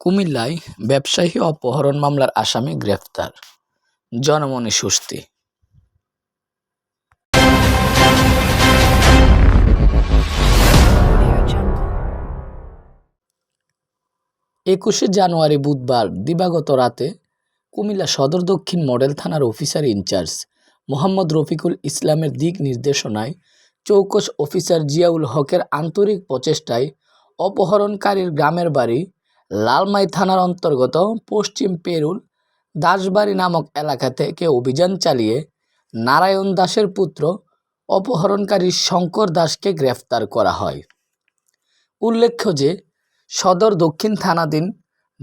কুমিল্লায় ব্যবসায়ী অপহরণ মামলার আসামি গ্রেফতার জনমনে স্বস্তি। একুশে জানুয়ারি বুধবার, দিবাগত রাতে কুমিল্লা সদর দক্ষিণ মডেল থানার অফিসার ইনচার্জ মোহাম্মদ রফিকুল ইসলামের দিক নির্দেশনায় চৌকস অফিসার জিয়াউল হকের আন্তরিক প্রচেষ্টায় অপহরণকারীর গ্রামের বাড়ি লালমাই থানার অন্তর্গত পশ্চিম পেরুল দাসবাড়ি নামক এলাকা থেকে অভিযান চালিয়ে নারায়ণ দাসের পুত্র অপহরণকারী শঙ্কর দাসকে গ্রেফতার করা হয়। উল্লেখ্য যে, সদর দক্ষিণ থানাধীন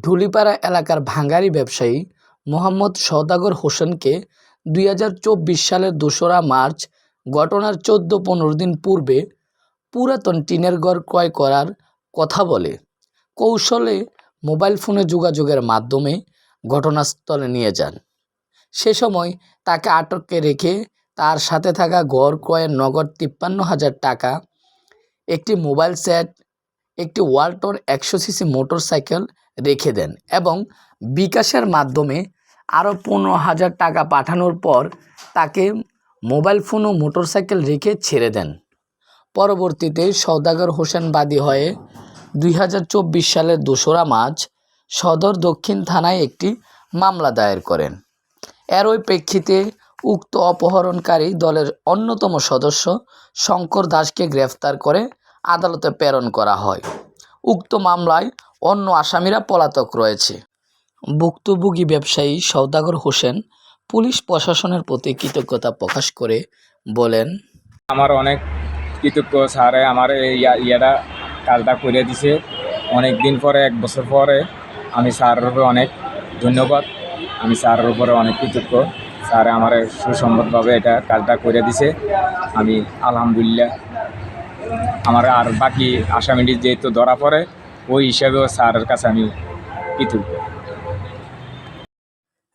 ঢুলিপাড়া এলাকার ভাঙ্গারি ব্যবসায়ী মোহাম্মদ সওদাগর হোসেনকে দুই হাজার চব্বিশ সালের দোসরা মার্চ ঘটনার চোদ্দ পনেরো দিন পূর্বে পুরাতন টিনের ঘর ক্রয় করার কথা বলে। কৌশলে মোবাইল ফোনে যোগাযোগের মাধ্যমে ঘটনাস্থলে নিয়ে যান। সে সময় তাকে আটকে রেখে তার সাথে থাকা গড় ক্রয়ের নগদ তিপ্পান্ন হাজার টাকা, একটি মোবাইল সেট, একটি ওয়ালটন একশো সিসি মোটরসাইকেল রেখে দেন এবং বিকাশের মাধ্যমে আরও পনেরো হাজার টাকা পাঠানোর পর তাকে মোবাইল ফোন ও মোটরসাইকেল রেখে ছেড়ে দেন। পরবর্তীতে সওদাগর হোসেন বাদী হয়ে দুই হাজার চব্বিশ সালের দোসরা মার্চ সদর দক্ষিণ থানায় একটি মামলা দায়ের করেন। এর ওই প্রেক্ষিতে উক্ত অপহরণকারী দলের অন্যতম সদস্য শঙ্কর দাসকে গ্রেফতার করে আদালতে প্রেরণ করা হয়। উক্ত মামলায় অন্য আসামিরা পলাতক রয়েছে। ভুক্তভোগী ব্যবসায়ী সওদাগর হোসেন পুলিশ প্রশাসনের প্রতি কৃতজ্ঞতা প্রকাশ করে বলেন, আমার অনেক কৃতজ্ঞ স্যারে, আমার ইয়া- ইয়াটা কাজটা করে দিছে। অনেক দিন পরে, এক বছর পরে আমি স্যারের উপরে অনেক ধন্যবাদ। আমি স্যারের উপরে অনেক কৃতজ্ঞ। স্যার আমার সুসম্মতভাবে এটা কাজটা করে দিছে। আমি আলহামদুলিল্লাহ। আমার আর বাকি আসামিটি যেহেতু ধরা পড়ে, ওই হিসাবেও স্যারের কাছে আমি কৃতজ্ঞ।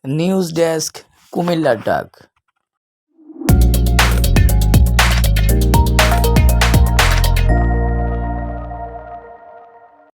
নিউজ ডেস্ক কুমিল্লার ডাক।